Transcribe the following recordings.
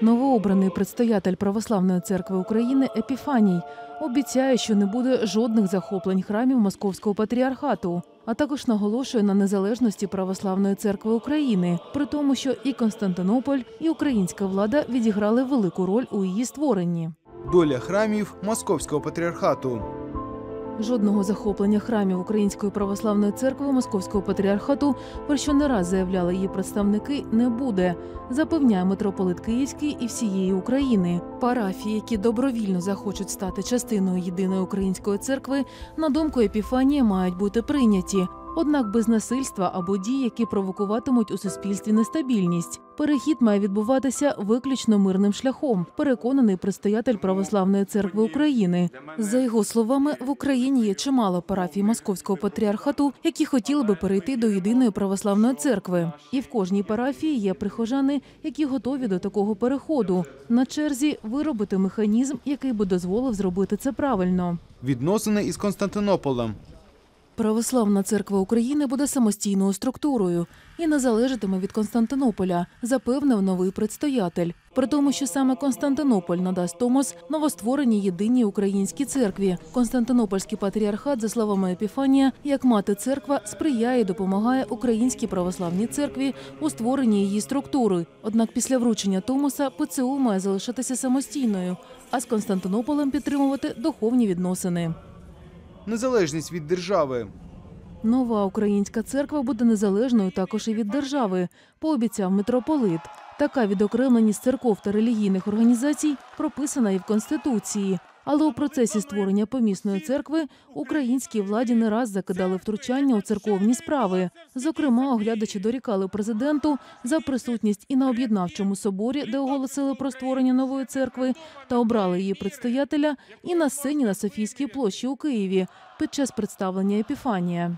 Новообраний предстоятель Православної церкви України Епіфаній обіцяє, що не буде жодних захоплень храмів Московського патріархату, а також наголошує на незалежності Православної церкви України, при тому, що і Константинополь, і українська влада відіграли велику роль у її створенні. Доля храмів Московського патріархату. Жодного захоплення храмів Української православної церкви Московського патріархату, про що не раз заявляли її представники, не буде. Запевняє митрополит Київський і всієї України. Парафії, які добровільно захочуть стати частиною єдиної української церкви, на думку Епіфанія, мають бути прийняті. Однак без насильства або дій, які провокуватимуть у суспільстві нестабільність. Перехід має відбуватися виключно мирним шляхом, переконаний предстоятель Православної церкви України. За його словами, в Україні є чимало парафій Московського патріархату, які хотіли би перейти до єдиної православної церкви. І в кожній парафії є прихожани, які готові до такого переходу. На черзі виробити механізм, який би дозволив зробити це правильно. Відносини із Константинополем. Православна церква України буде самостійною структурою і не залежатиме від Константинополя, запевнив новий предстоятель. При тому, що саме Константинополь надасть Томос новоствореній єдиній українській церкві. Константинопольський патріархат, за словами Епіфанія, як мати церква, сприяє і допомагає українській православній церкві у створенні її структури. Однак після вручення Томоса ПЦУ має залишатися самостійною, а з Константинополем підтримувати духовні відносини. Незалежність від держави. Нова українська церква буде незалежною також і від держави, пообіцяв митрополит. Така відокремленість церков та релігійних організацій прописана і в конституції. Але у процесі створення помісної церкви українській владі не раз закидали втручання у церковні справи. Зокрема, оглядачі дорікали президенту за присутність і на об'єднавчому соборі, де оголосили про створення нової церкви, та обрали її предстоятеля, і на сцені на Софійській площі у Києві під час представлення Епіфанія.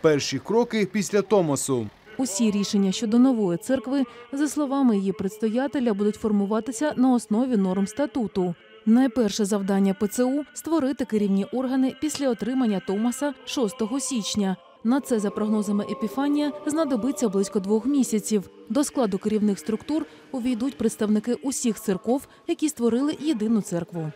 Перші кроки після Томосу. Усі рішення щодо нової церкви, за словами її предстоятеля, будуть формуватися на основі норм статуту. Найперше завдання ПЦУ створити керівні органи після отримання Томаса 6 січня. На це, за прогнозами Епіфанія, знадобиться близько двох місяців. До складу керівних структур увійдуть представники усіх церков, які створили єдину церкву.